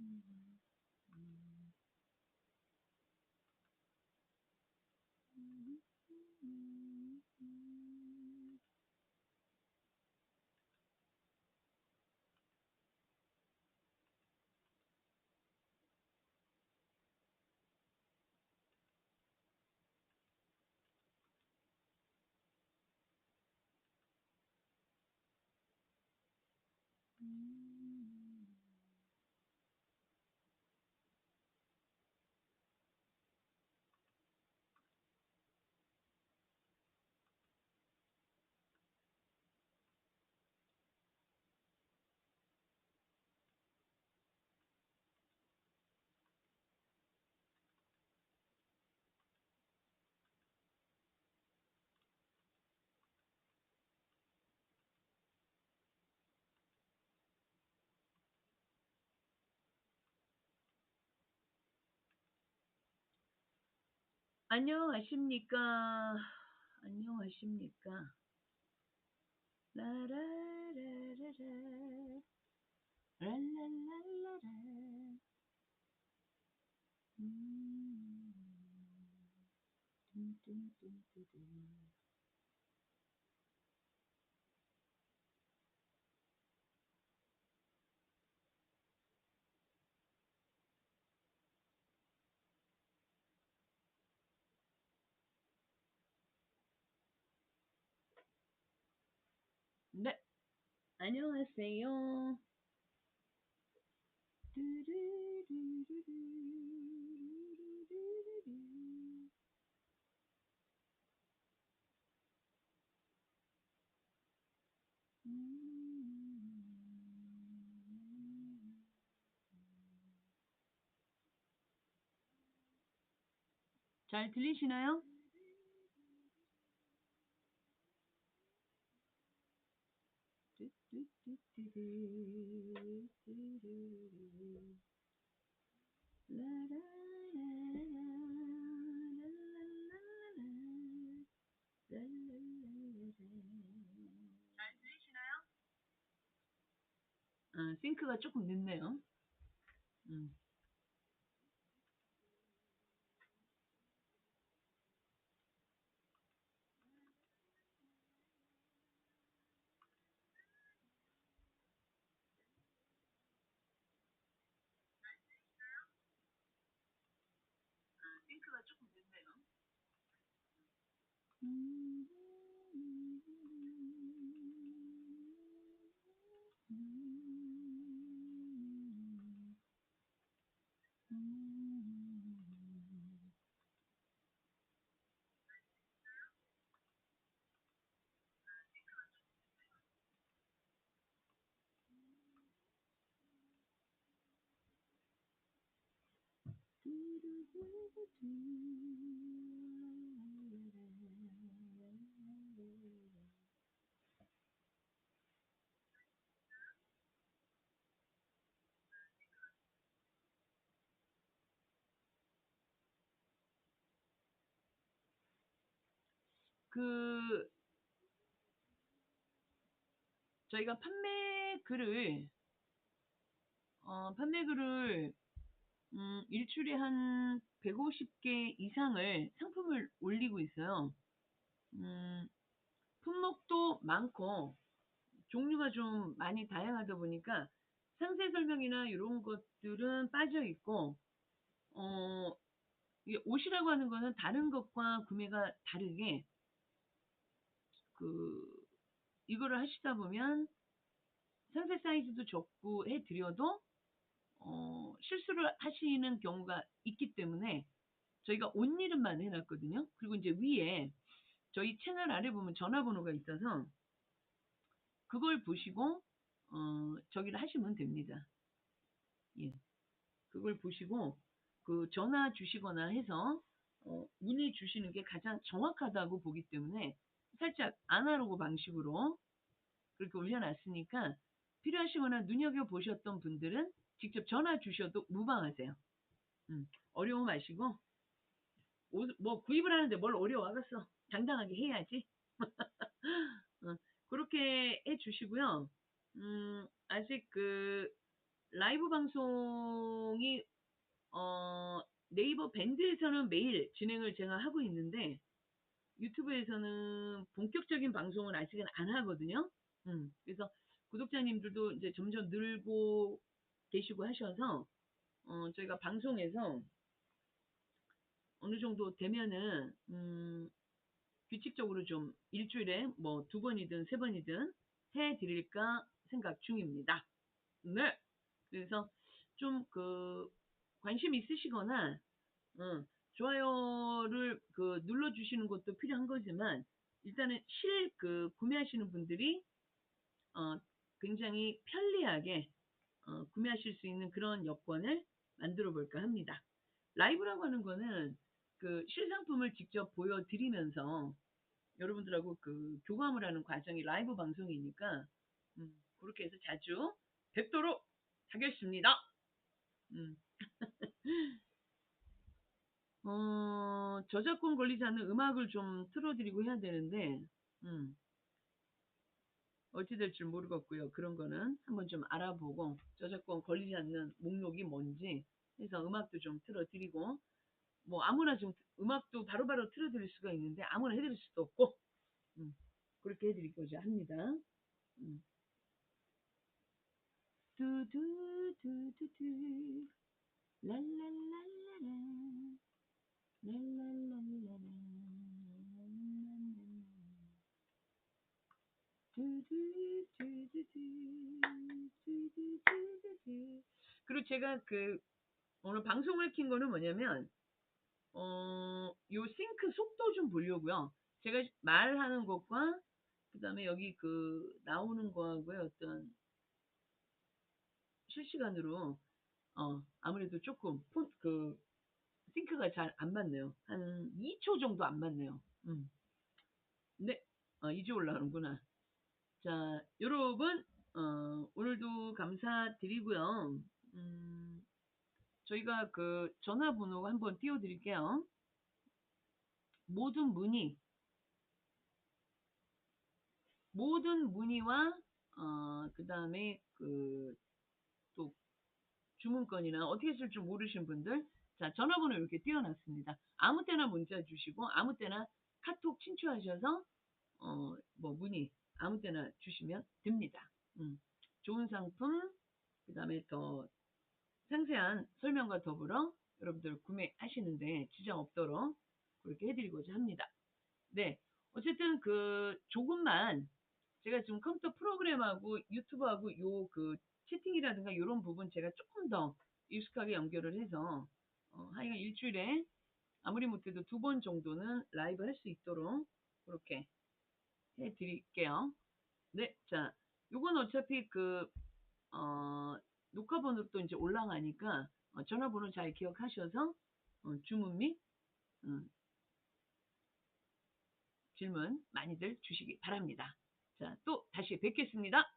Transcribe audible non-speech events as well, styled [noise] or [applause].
Mm-hmm. 안녕하십니까? 안녕하십니까? 라라라라라 랄랄랄라라 음, 뚠뚠뚠뚠 안녕하세요. 잘 들리시나요? 잘 들리시나요? 아, 싱크가 조금 늦네요. 음. do do do do do. 그 저희가 판매 글을 어, 판매 글을 음, 일주일에 한 150개 이상을 상품을 올리고 있어요. 음, 품목도 많고 종류가 좀 많이 다양하다 보니까 상세 설명이나 이런 것들은 빠져 있고 어, 옷이라고 하는 거는 다른 것과 구매가 다르게 그 이거를 하시다 보면 상세 사이즈도 적고 해드려도 어, 실수를 하시는 경우가 있기 때문에 저희가 옷 이름만 해놨거든요. 그리고 이제 위에 저희 채널 아래 보면 전화번호가 있어서 그걸 보시고 어, 저기를 하시면 됩니다. 예, 그걸 보시고 그 전화 주시거나 해서 어, 문의 주시는 게 가장 정확하다고 보기 때문에 살짝 아날로그 방식으로 그렇게 올려놨으니까 필요하시거나 눈여겨보셨던 분들은 직접 전화 주셔도 무방하세요. 음, 어려움 마시고 옷, 뭐 구입을 하는데 뭘 어려워하겠어. 당당하게 해야지. [laughs] 어, 그렇게 해 주시고요. 음, 아직 그 라이브 방송이 어, 네이버 밴드에서는 매일 진행을 제가 하고 있는데 유튜브에서는 본격적인 방송을 아직은 안 하거든요. 음, 그래서 구독자님들도 이제 점점 늘고 계시고 하셔서 어, 저희가 방송에서 어느 정도 되면은 음, 규칙적으로 좀 일주일에 뭐 두 번이든 세 번이든 해 드릴까 생각 중입니다. 네. 그래서 좀 그 관심 있으시거나 어, 좋아요를 그 눌러주시는 것도 필요한 거지만 일단은 실 그 구매하시는 분들이 어, 굉장히 편리하게 어, 구매하실 수 있는 그런 여건을 만들어 볼까 합니다. 라이브라고 하는 거는 그 실상품을 직접 보여드리면서 여러분들하고 그 교감을 하는 과정이 라이브 방송이니까 음, 그렇게 해서 자주 뵙도록 하겠습니다. 음. [laughs] 어, 저작권 걸리지 않는 음악을 좀 틀어드리고 해야 되는데, 음, 어찌 될 줄 모르겠고요. 그런 거는 한번 좀 알아보고, 저작권 걸리지 않는 목록이 뭔지 해서 음악도 좀 틀어드리고, 뭐 아무나 좀 음악도 바로 바로 틀어드릴 수가 있는데, 아무나 해드릴 수도 없고, 음, 그렇게 해드리고자 합니다. 음. 두두두두두 랄랄 제가 그 오늘 방송을 킨 거는 뭐냐면 어, 요 싱크 속도 좀 보려고요. 제가 말하는 것과 그다음에 여기 그 나오는 거하고의 어떤 실시간으로 어, 아무래도 조금 폰, 그 싱크가 잘 안 맞네요. 한 2초 정도 안 맞네요. 음. 네, 어, 이제 올라오는구나. 자, 여러분 어, 오늘도 감사드리고요. 음, 저희가 그 전화번호 한번 띄워드릴게요. 모든 문의, 모든 문의와 어, 그 다음에 그 또 주문건이나 어떻게 쓸줄 모르신 분들, 자 전화번호 이렇게 띄워놨습니다. 아무 때나 문자 주시고 아무 때나 카톡 친추하셔서 어, 뭐 문의 아무 때나 주시면 됩니다. 음, 좋은 상품, 그 다음에 더 상세한 설명과 더불어 여러분들 구매하시는데 지장 없도록 그렇게 해드리고자 합니다. 네. 어쨌든 그 조금만 제가 지금 컴퓨터 프로그램하고 유튜브하고 요 그 채팅이라든가 이런 부분 제가 조금 더 익숙하게 연결을 해서 어, 하여간 일주일에 아무리 못해도 두 번 정도는 라이브 할 수 있도록 그렇게 해드릴게요. 네, 자, 요건 어차피 그, 어, 녹화번호도 이제 올라가니까 어, 전화번호 잘 기억하셔서 어, 주문 및 음, 질문 많이들 주시기 바랍니다. 자, 또 다시 뵙겠습니다.